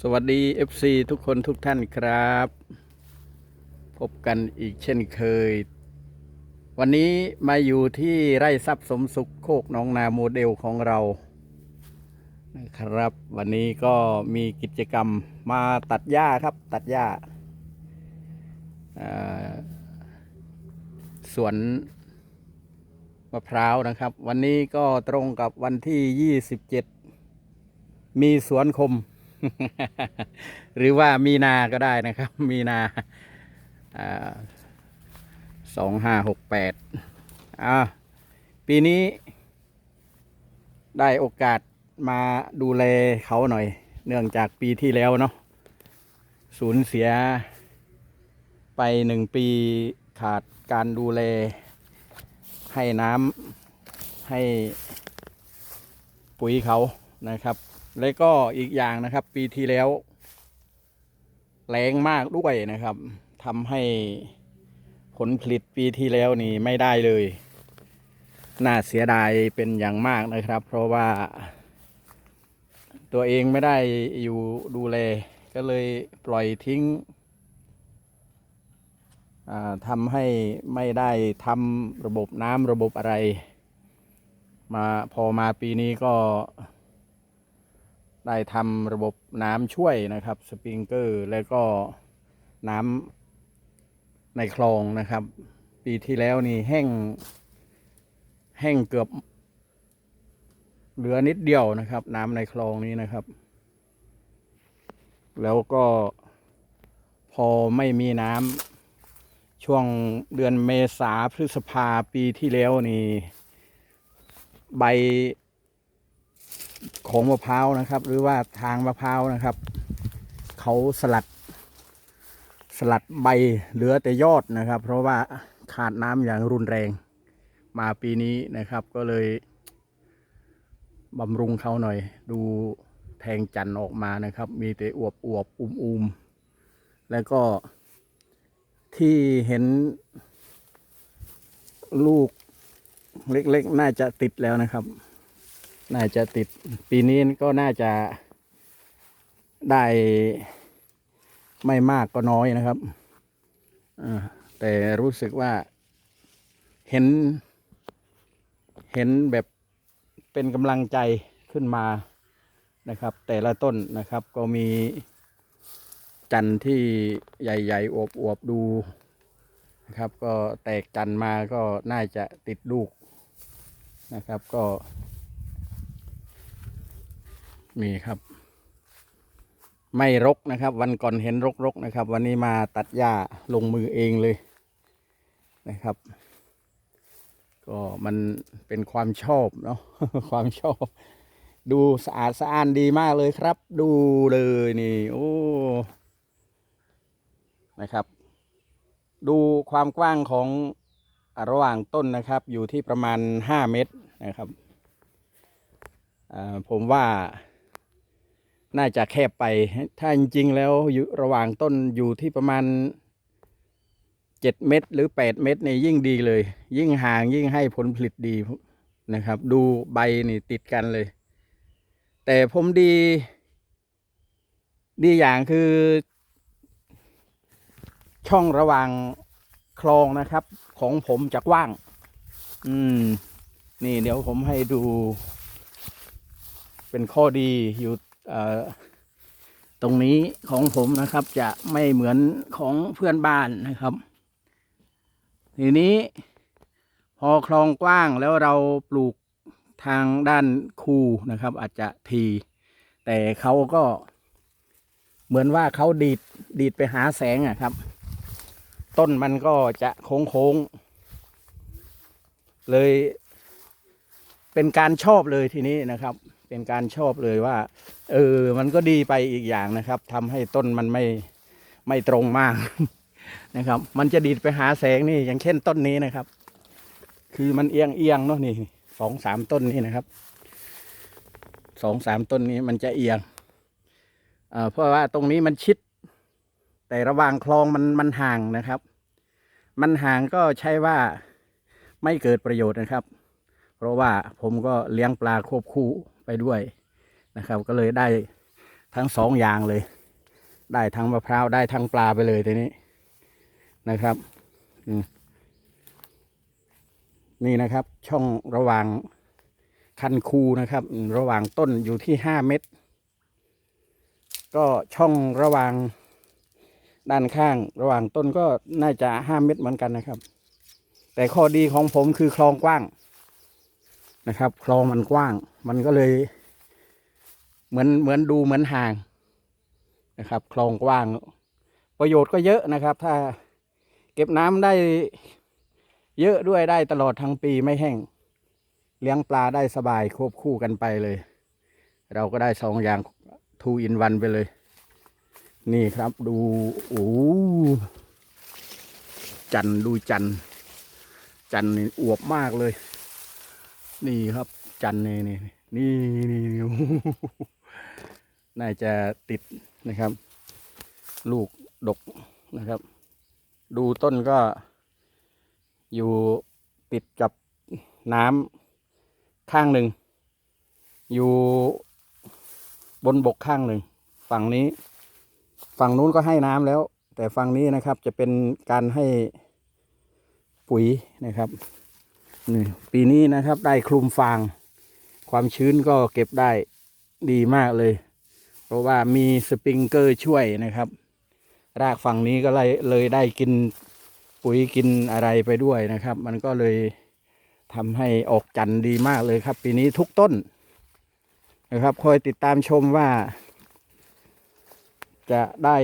สวัสดี FC ทุกคนทุกท่านครับ พบกันอีกเช่นเคย วันนี้มาอยู่ที่ไร่ทรัพย์สมสุขโคกหนองนาโมเดลของเรานะครับ วันนี้ก็มีกิจกรรมมาตัดหญ้าครับ ตัดหญ้าอ่าสวนมะพร้าวนะครับ วันนี้ก็ตรงกับวันที่ 27 มีสวนคม หรือว่ามีนาก็ได้นะครับ มีนาสองห้าหกแปดอ่าปีนี้ ได้โอกาสมาดูแลเขาหน่อย เนื่องจากปีที่แล้วเนาะสูญเสียไปหนึ่งปีขาดการดูแล ให้น้ำให้ปุ๋ยเขานะครับ แล้วก็อีกอย่างนะครับ ปีที่แล้วแรงมากด้วยนะครับทำให้ผลผลิตปีที่แล้วนี่ไม่ได้เลย น่าเสียดายเป็นอย่างมากนะครับ เพราะว่า ตัวเองไม่ได้อยู่ดูแล ก็เลยปล่อยทิ้งทำให้ไม่ได้ทำระบบน้ำระบบอะไร มาพอมาปีนี้ก็ ได้ทำระบบน้ำช่วยนะครับสปริงเกอร์แล้วก็น้ำในคลองนะครับ ปีที่แล้วนี่แห้ง แห้งเกือบเหลือนิดเดียวนะครับ น้ำในคลองนี้นะครับ แล้วก็พอไม่มีน้ำช่วงเดือนเมษาพฤษภาปีที่แล้วนี่ ใบ ของมะพร้าวนะครับ หรือว่าทางมะพร้าวนะครับ เขาสลัด สลัดใบเหลือแต่ยอดนะครับ เพราะว่าขาดน้ำอย่างรุนแรงมาปีนี้นะครับ ก็เลยบำรุงเขาหน่อย ดูแทงจันออกมานะครับ มีแต่อวบอวบอุ้มอุมแล้วก็ที่เห็นลูกเล็กๆ น่าจะติดแล้วนะครับ น่าจะติดปีนี้ก็น่าจะได้ไม่มากก็น้อยนะครับแต่รู้สึกว่าเห็น เห็นแบบเป็นกำลังใจขึ้นมานะครับ แต่ละต้นนะครับก็มีจันทร์ที่ใหญ่ๆอวบๆดูนะครับ ก็แตกจันทร์มาก็น่าจะติดลูกนะครับ ก็ มีครับ ไม่รกนะครับ วันก่อนเห็นรกๆนะครับ วันนี้มาตัดหญ้าลงมือเองเลยนะครับ ก็มันเป็นความชอบเนาะความชอบ ดูสะอาดสะอ้านดีมากเลยครับ ดูเลยนี่โอ้นะครับ ดูความกว้างของระหว่างต้นนะครับ อยู่ที่ประมาณห้าเมตรนะครับผมว่า น่าจะแคบไป ถ้าจริงๆแล้วอยู่ระหว่างต้นอยู่ที่ประมาณเจ็ดเมตรหรือแปดเมตรนี่ยิ่งดีเลย ยิ่งห่างยิ่งให้ผลผลิตดีนะครับ ดูใบนี่ติดกันเลย แต่ผมดี ดีอย่างคือ ช่องระหว่างคลองนะครับ ของผมจะกว้าง อืม นี่เดี๋ยวผมให้ดู เป็นข้อดีอยู่ ตรงนี้ของผมนะครับจะไม่เหมือนของเพื่อนบ้านนะครับ ทีนี้พอคลองกว้างแล้วเราปลูกทางด้านคูนะครับ อาจจะทีแต่เขาก็เหมือนว่าเขาดีดดีดไปหาแสงอะครับ ต้นมันก็จะโค้งโค้งๆเลยเป็นการชอบเลยทีนี้นะครับ เป็นการชอบเลยว่า เออ มันก็ดีไปอีกอย่างนะครับทำให้ต้นมันไม่ไม่ตรงมากนะครับ มันจะดีดไปหาแสงนี่อย่างเช่นต้นนี้นะครับ คือมันเอียงเอียงเนาะนี่สองสามต้นนี่นะครับสองสามต้นนี้มันจะเอียงเพราะว่าตรงนี้มันชิด แต่ระหว่างคลองมันมันห่างนะครับ มันห่างก็ใช่ว่าไม่เกิดประโยชน์นะครับ เพราะว่าผมก็เลี้ยงปลาควบคู่ ไปด้วยนะครับ ก็เลยได้ทั้งสองอย่างเลย ได้ทั้งมะพร้าวได้ทั้งปลาไปเลยทีนี้นะครับนี่นะครับ ช่องระหว่างคันคูนะครับ ระหว่างต้นอยู่ที่ห้าเมตร ก็ช่องระหว่างด้านข้าง ระหว่างต้นก็น่าจะห้าเมตรเหมือนกันนะครับ แต่ข้อดีของผมคือคลองกว้าง นะครับ คลองมันกว้าง มันก็เลย เหมือนเหมือนดูเหมือนห่างนะครับ คลองกว้าง ประโยชน์ก็เยอะนะครับ ถ้าเก็บน้ำได้เยอะด้วยได้ตลอดทั้งปีไม่แห้ง เลี้ยงปลาได้สบายควบคู่กันไปเลย เราก็ได้สองอย่างทูอินวันไปเลย นี่ครับดูโอ้จันดูจันจันนี่อวบมากเลย นี่ครับ จันนี่นี่นี่นี่นี่น่าจะติดนะครับ ลูกดกนะครับ ดูต้นก็อยู่ติดกับน้ำข้างหนึ่ง อยู่บนบกข้างหนึ่ง ฝั่งนี้ ฝั่งนู้นก็ให้น้ำแล้ว แต่ฝั่งนี้นะครับจะเป็นการให้ปุ๋ยนะครับ นี่ปีนี้นะครับได้คลุมฟาง ความชื้นก็เก็บได้ดีมากเลย เพราะว่ามีสปริงเกอร์ช่วยนะครับ รากฝั่งนี้ก็เลยเลยได้กินปุ๋ยกินอะไรไปด้วยนะครับ มันก็เลยทำให้ออกจันดีมากเลยครับ ปีนี้ทุกต้นนะครับคอยติดตามชมว่า จะได้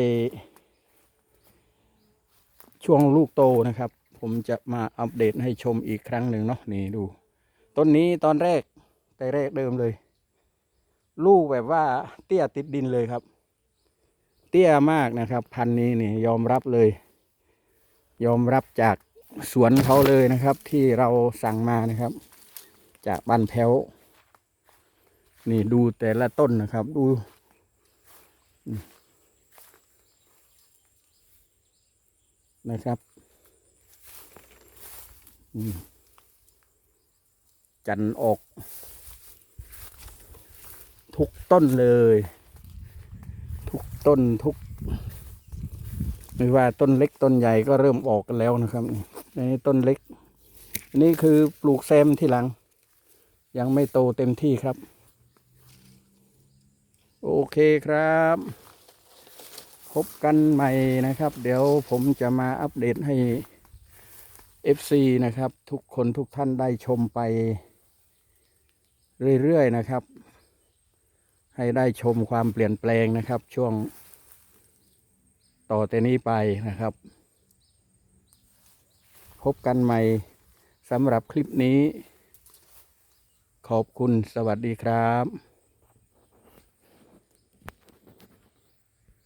ช่วงลูกโตนะครับ ผมจะมาอัปเดตให้ชมอีกครั้งหนึ่งเนาะนี่ดู ต้นนี้ตอนแรกแต่แรกเดิมเลย ลูกแบบว่าเตี้ยติดดินเลยครับ เตี้ยมากนะครับ พันธุ์นี้นี่ยอมรับเลย ยอมรับจากสวนเขาเลยนะครับ ที่เราสั่งมานะครับ จากบ้านแพ้วนี่ดูแต่ละต้นนะครับดูนะครับ จันทร์ออก ทุกต้นเลย ทุกต้นทุก ไม่ว่าต้นเล็กต้นใหญ่ก็เริ่มออกกันแล้วนะครับในต้นเล็กอันนี้คือปลูกแซมที่หลัง ยังไม่โตเต็มที่ครับ โอเคครับพบกันใหม่นะครับ เดี๋ยวผมจะมาอัปเดตให้ FC นะครับ ทุกคนทุกท่านได้ชมไปเรื่อยๆนะครับ ให้ได้ชมความเปลี่ยนแปลงนะครับ ช่วงต่อแต่นี้ไปนะครับ พบกันใหม่สำหรับคลิปนี้ ขอบคุณสวัสดีครับ